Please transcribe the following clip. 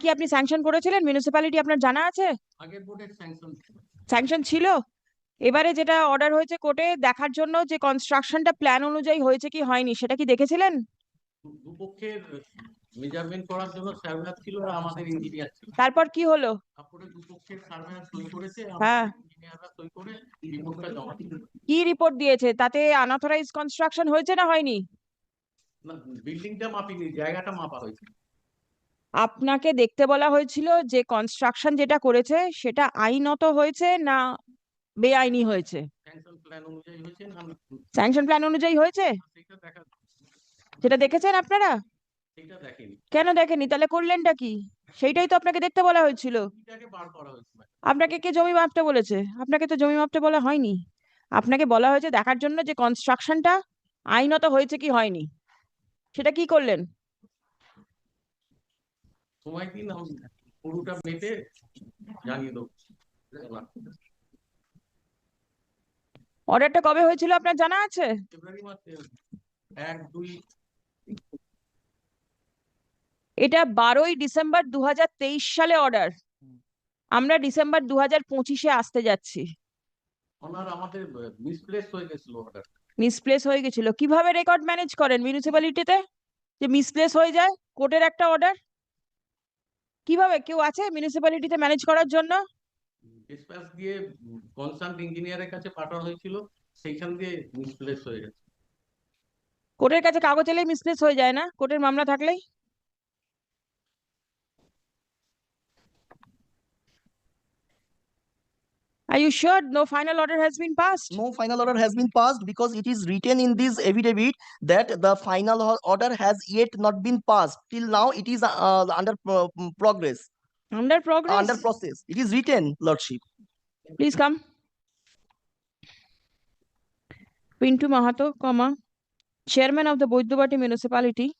কি আপনি স্যাংশন করেছিলেন? মিউনিসিপ্যালিটি আপনার জানা আছে? আগের বোর্ডের স্যাংশন স্যাংশন ছিল। এবারে যেটা অর্ডার হয়েছে কোর্টে দেখার জন্য যে কনস্ট্রাকশনটা প্ল্যান অনুযায়ী হয়েছে কি হয়নি সেটা কি দেখেছিলেন? দুপক্ষের মেজারমেন্ট করার জন্য সার্ভেয়ার ছিল আর আমাদের ইঞ্জিনিয়ার ছিল। তারপর কি হলো? তারপরে দুপক্ষের সার্ভেয়ার সই করেছে হ্যাঁ। ইঞ্জিনিয়াররা সই করে রিপোর্টটা জমা দিল। কি রিপোর্ট দিয়েছে? তাতে আনঅথরাইজ কনস্ট্রাকশন হয়েছে না হয়নি? না বিল্ডিংটা মাপিনি জায়গাটা মাপা হয়েছে। আপনাকে দেখতে বলা হয়েছিল যে কনস্ট্রাকশন যেটা করেছে সেটা আইনত হয়েছে না বেআইনি হয়েছে? স্যাংশন প্ল্যান অনুযায়ী হয়েছে সেটা দেখেছেন আপনারা? কেন দেখেনি? তাহলে করলেনটা কি? সেইটাই তো আপনাকে দেখতে বলা হয়েছিল। আপনাকে কে জমি মাপতে বলেছে? আপনাকে তো জমি মাপতে বলা হয়নি। আপনাকে বলা হয়েছে দেখার জন্য যে কনস্ট্রাকশনটা আইনত হয়েছে কি হয়নি। সেটা কি করলেন? সময় দিন আমি পুরোটা মেপে জানিয়ে দেবো। অর্ডারটা কবে হয়েছিল আপনার জানা আছে? ফেব্রুয়ারি মাসে। এক দুই। এটা বারোই ডিসেম্বর দু হাজার তেইশ সালে অর্ডার। আমরা ডিসেম্বর দু হাজার পঁচিশে আসতে যাচ্ছি। ওনার আমাদের মিসপ্লেস হয়ে গেছিল অর্ডার মিসপ্লেস হয়ে গেছিল। কীভাবে রেকর্ড ম্যানেজ করেন মিউনিসিপ্যালিটিতে যে মিসপ্লেস হয়ে যায় কোর্টের একটা অর্ডার কীভাবে কেউ আছে মিউনিসিপ্যালিটিতে ম্যানেজ করার জন্য? ডিসপ্যাচ দিয়ে কনসার্ন ইঞ্জিনিয়ারের কাছে পাঠানো হয়েছিল সেইখান দিয়ে মিসপ্লেস হয়ে গেছে। কোর্টের কাছে কাগজ এলেই মিসপ্লেস হয়ে যায় না? কোর্টের মামলা থাকলেই? Are you sure no final order has been passed? No final order has been passed because it is written in this affidavit that the final order has yet not been passed. Till now, it is uh, under pro- mm, progress, Under progress? under process. It is written, Lordship. Please come. Pintu Mahato, comma, Chairman of the Boidubati Municipality,